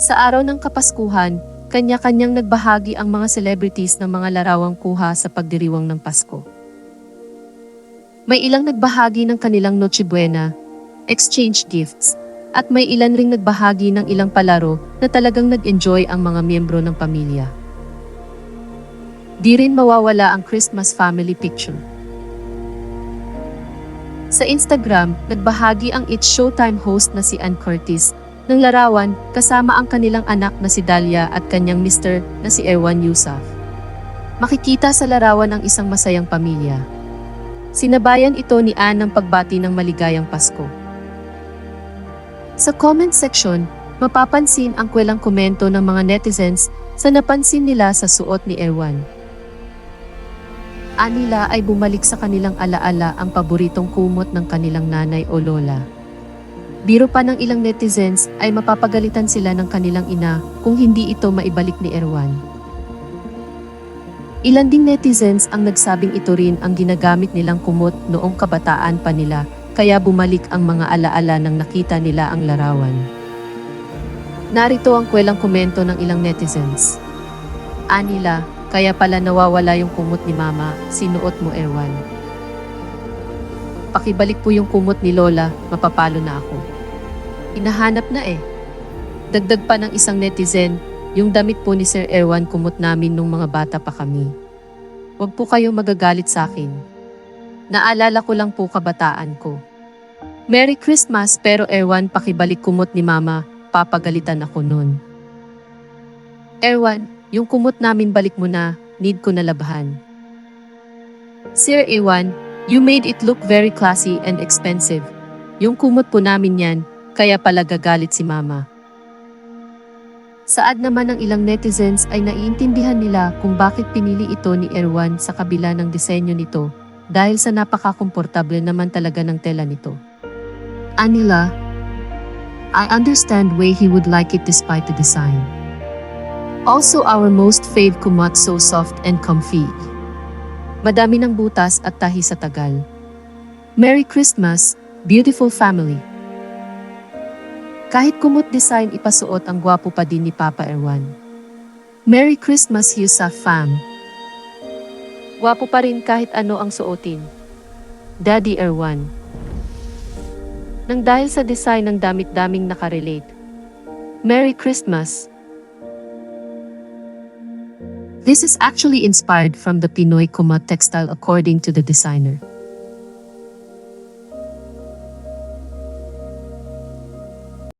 Sa araw ng Kapaskuhan, kanya-kanyang nagbahagi ang mga celebrities ng mga larawang kuha sa pagdiriwang ng Pasko. May ilang nagbahagi ng kanilang Noche Buena, exchange gifts, at may ilan ring nagbahagi ng ilang palaro na talagang nag-enjoy ang mga miyembro ng pamilya. Di rin mawawala ang Christmas family picture. Sa Instagram, nagbahagi ang It's Showtime host na si Ann Curtis ng larawan kasama ang kanilang anak na si Dahlia at kanyang mister na si Erwan Yusuf. Makikita sa larawan ang isang masayang pamilya. Sinabayan ito ni Ann ng pagbati ng maligayang Pasko. Sa comment section, mapapansin ang kwelang komento ng mga netizens sa napansin nila sa suot ni Erwan. Anila ay bumalik sa kanilang alaala ang paboritong kumot ng kanilang nanay o lola. Biro pa ng ilang netizens ay mapapagalitan sila ng kanilang ina kung hindi ito maibalik ni Erwan. Ilan ding netizens ang nagsabing ito rin ang ginagamit nilang kumot noong kabataan pa nila kaya bumalik ang mga alaala nang nakita nila ang larawan. Narito ang kwelang komento ng ilang netizens. Anila, kaya pala nawawala yung kumot ni mama, sinuot mo Erwan. Pakibalik po yung kumot ni Lola, mapapalo na ako. Hinahanap na eh. Dagdag pa ng isang netizen, yung damit po ni Sir Erwan kumot namin nung mga bata pa kami. Huwag po kayong magagalit sa akin. Naalala ko lang po kabataan ko. Merry Christmas pero Erwan pakibalik kumot ni Mama, papagalitan ako nun. Erwan, yung kumot namin balik mo na, need ko na labahan. Sir Ewan, you made it look very classy and expensive. Yung kumot po namin yan, kaya pala gagalit si Mama. Saad naman ng ilang netizens ay naiintindihan nila kung bakit pinili ito ni Erwan sa kabila ng disenyo nito dahil sa napaka-komportable naman talaga ng tela nito. Anila, I understand way he would like it despite the design. Also our most fave kumot so soft and comfy. Madami ng butas at tahi sa tagal. Merry Christmas, beautiful family. Kahit kumot design ipasuot ang gwapo pa din ni Papa Erwan. Merry Christmas Yusuf fam. Gwapo pa rin kahit ano ang suotin. Daddy Erwan. Nang dahil sa design ng damit-daming nakarelate. Merry Christmas. This is actually inspired from the Pinoy Kumot textile according to the designer.